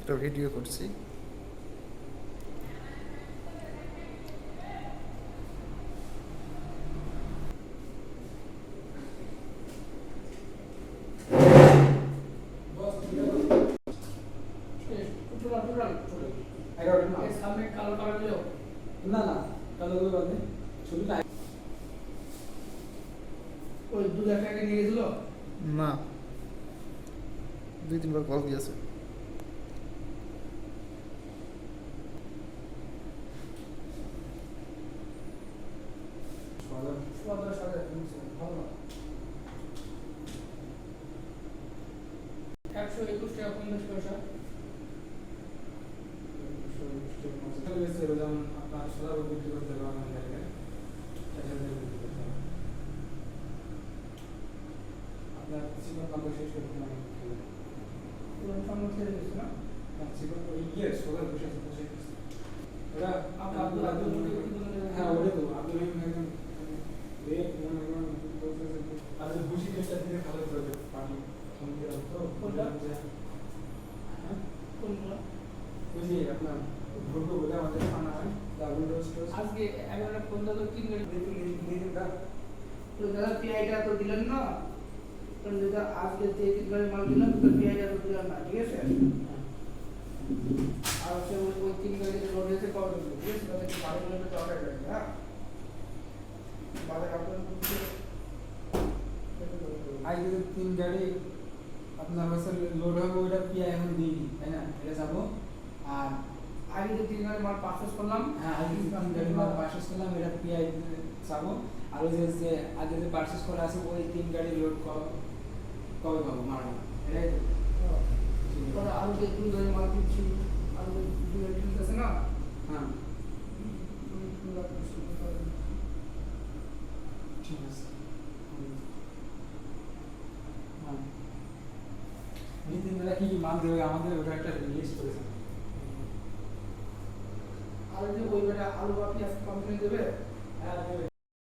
একটা ভিডিও করছি। সামনে কালো কালো না না কালো করে বাদে ছবিটা ওই দু লাখ টাকা নিয়ে গেছিল? না। দুই তিনবার কল দিয়েছে পঞ্চাশ হাজার ভালো না একশো একুশ টাকা পঞ্চাশ পয়সা যেমন আপনার সোলার বিক্রি করতে পারবেন আপনার জীবন কত শেষ করতে পারবেন জীবন ইয়ে সোলার বসে আজকে এগারোটা পর্যন্ত তিন গাড়ি দেখুন দিন দা তো দাদা পিআইটা তো দিলেন না তো দাদা আজকে যে তিন গাড়ি মাল দিলাম তো পিআইটা তো দিলাম না ঠিক আছে আর হচ্ছে ওই ওই তিন গাড়ি যে রোড হয়েছে কবে দেবো ঠিক আছে তাদের বারো কিলোমিটার দরকার গাড়ি হ্যাঁ বাজার আপনার আগে যে তিন গাড়ি আপনার হচ্ছে লোড হবে ওইটা পিয়া এখন দিইনি তাই না এটা যাব আর আগে যে তিন গাড়ি মাল পারচেস করলাম হ্যাঁ আগে তিন গাড়ি মাল পারচেস করলাম এটা পিয়া যাব আর ওই যে আগে যে পারচেস করা আছে ওই তিন গাড়ি লোড কবে পাবো মারবো এটাই তো আরও যে দুই গাড়ি মাল কিনছি আরও দুই গাড়ি কিনতেছে না হ্যাঁ। ঠিক আছে হ্যাঁ এই তিন বেলা কি কি দেবে আমাদের ওটা একটা লিস্ট করেছে। আর যে ওই বেটা আলু বা পেঁয়াজ কোম্পানি দেবে হ্যাঁ দেবে।